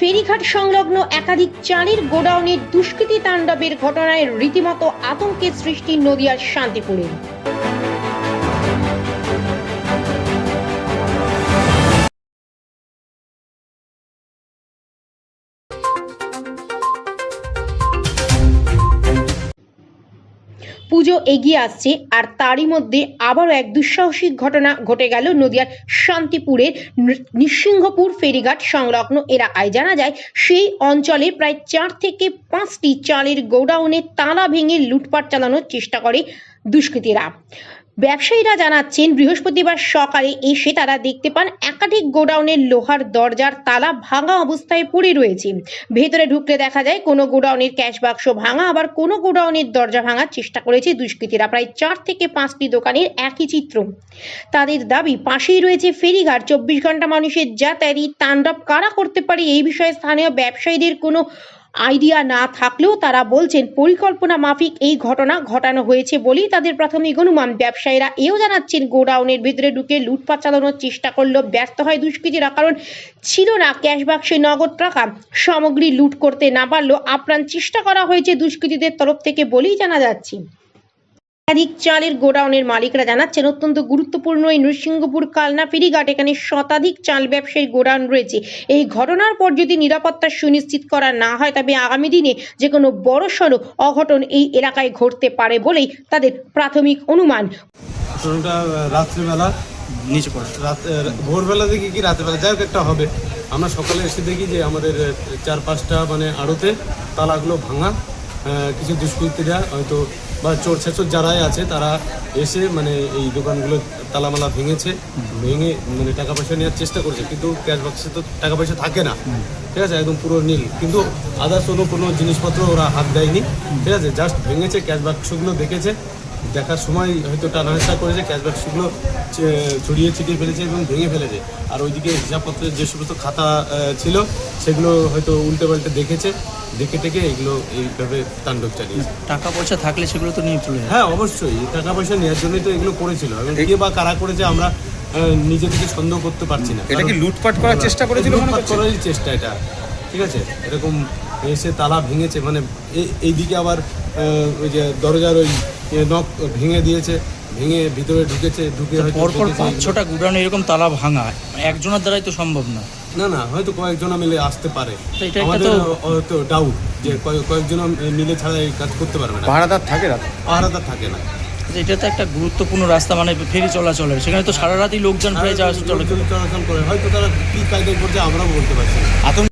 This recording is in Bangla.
ফেরিঘাট সংলগ্ন একাধিক চালের গোডাউনে দুষ্কৃতী তাণ্ডবের ঘটনায় রীতিমতো আতঙ্কের সৃষ্টি নদিয়ার শান্তিপুরে। পুজো এগিয়ে আসছে আর তারই মধ্যে আবারও এক দুঃসাহসিক ঘটনা ঘটে গেল নদিয়ার শান্তিপুরের নৃসিংহপুর ফেরিঘাট সংলগ্ন এলাকায়। জানা যায়, সেই অঞ্চলে প্রায় চার থেকে পাঁচটি চালের গোডাউনে তালা ভেঙে লুটপাট চালানোর চেষ্টা করে দুষ্কৃতীরা। ব্যবসায়ীরা জানাচ্ছেন, বৃহস্পতিবার সকালে এসে তারা দেখতে পান একাধিক গোডাউনের লোহার দরজার তালা ভাঙা অবস্থায় পড়ে রয়েছে। ভেতরে ঢুকলে দেখা যায়, কোনো গোডাউনের ক্যাশ বাক্স ভাঙা, আবার কোনো গোডাউনের দরজা ভাঙার চেষ্টা করেছে দুষ্কৃতীরা। প্রায় চার থেকে পাঁচটি দোকানের একই চিত্র। তাদের দাবি, পাশেই রয়েছে ফেরিঘাট। চব্বিশ ঘণ্টা মানুষের যাতায়াতই তাণ্ডব কারা করতে পারে এই বিষয়ে স্থানীয় ব্যবসায়ীদের কোনো আইডিয়া না থাকলেও তারা বলছেন, পরিকল্পনা মাফিক এই ঘটনা ঘটানো হয়েছে বলেই তাদের প্রাথমিক অনুমান। ব্যবসায়ীরা এও জানাচ্ছেন, গোডাউনের ভিতরে ঢুকে লুটপাট চালানোর চেষ্টা করলেও ব্যর্থ হয় দুষ্কৃতীরা, কারণ ছিল না ক্যাশ বাক্সে নগদ টাকা। সামগ্রী লুট করতে না পারলেও আপ্রাণ চেষ্টা করা হয়েছে দুষ্কৃতীদের তরফ থেকে বলেই জানা যাচ্ছে। একাধিক চালের গোডাউনের মালিকরা জানাচ্ছেন, অত্যন্ত গুরুত্বপূর্ণ এই নৃসিংহপুর কালনা ফেরিঘাট, এখানে শতাধিক চাল ব্যবসায়ী গোডাউন রয়েছে। এই ঘটনার পর যদি নিরাপত্তা সুনিশ্চিত করা না হয়, তবে আগামী দিনে যে কোনো বড়সড় অঘটন এই এলাকায় ঘটতে পারে বলেই তাদের প্রাথমিক অনুমান। রাত্রিবেলা নিচে পড়ে। রাত ভোরবেলা দেখি কি রাত্রিবেলা, যাই হোক একটা হবে। আমরা সকালে এসে দেখি যে আমাদের চার পাঁচটা মানে আড়তে তালাগুলো ভাঙা। কিছু দুষ্কৃতীরা হয়তো বা চোর ছেচর যারাই আছে, তারা এসে মানে এই দোকানগুলো তালামালা ভেঙেছে, ভেঙে মানে টাকা পয়সা নেওয়ার চেষ্টা করছে। কিন্তু ক্যাশ বক্সে তো টাকা পয়সা থাকে না। ঠিক আছে? একদম পুরো নীল। কিন্তু আদার্স কোনো কোনো জিনিসপত্র ওরা হাত দেয়নি। ঠিক আছে? জাস্ট ভেঙেছে ক্যাশ বাক্সগুলো দেখেছে। দেখার সময় হয়তো টানাহেসা করেছে ক্যাশ বাক্সগুলো ছে- ছড়িয়ে ছিটিয়ে ফেলেছে এবং ভেঙে ফেলেছে। আর ওইদিকে হিসাবপত্রের যে সমস্ত খাতা ছিল সেগুলো হয়তো উল্টে পাল্টে দেখেছে। দেখে টেকে এগুলো এইভাবে তাণ্ডব চালিয়েছে। টাকা পয়সা থাকলে সেগুলো তো নিয়ে চলে হ্যাঁ অবশ্যই। টাকা পয়সা নেওয়ার জন্যই তো এগুলো করেছিল। এবং কে বা কারা করেছে আমরা নিজে থেকে সন্দেহ করতে পারছি না। এটা কি লুটপাট করার চেষ্টা করেছিল লুটপাট? করারই চেষ্টা এটা। ঠিক আছে? এরকম এসে তালা ভেঙেছে মানে এইদিকে আবার ওই যে দরজার ওই নখ ভেঙে দিয়েছে ভেঙে ভিতরে ঢুকেছে ঢুকে হয়তো পরপর পাঁচ ছটা গুডাউন এরকম তালা ভাঙা একজনের দ্বারাই তো সম্ভব না। না না হয়তো কয়েকজনা মিলে আসতে পারে। তো এটা একটা আমাদের তো- ডাউট যে কয়েক- কয়েকজনা মিলে ছাড়া এই কাজ করতে পারবে না। পাহারাদার থাকে না? পাহারাদার থাকে না। এটা তো একটা গুরুত্বপূর্ণ রাস্তা মানে ফেরি চলাচলের। সেখানে তো সারা রাতই লোকজন প্রায় যাওয়া চলে চলাচল করে। হয়তো তারা কি কায়দায় করছে আমরাও বলতে পারছি না।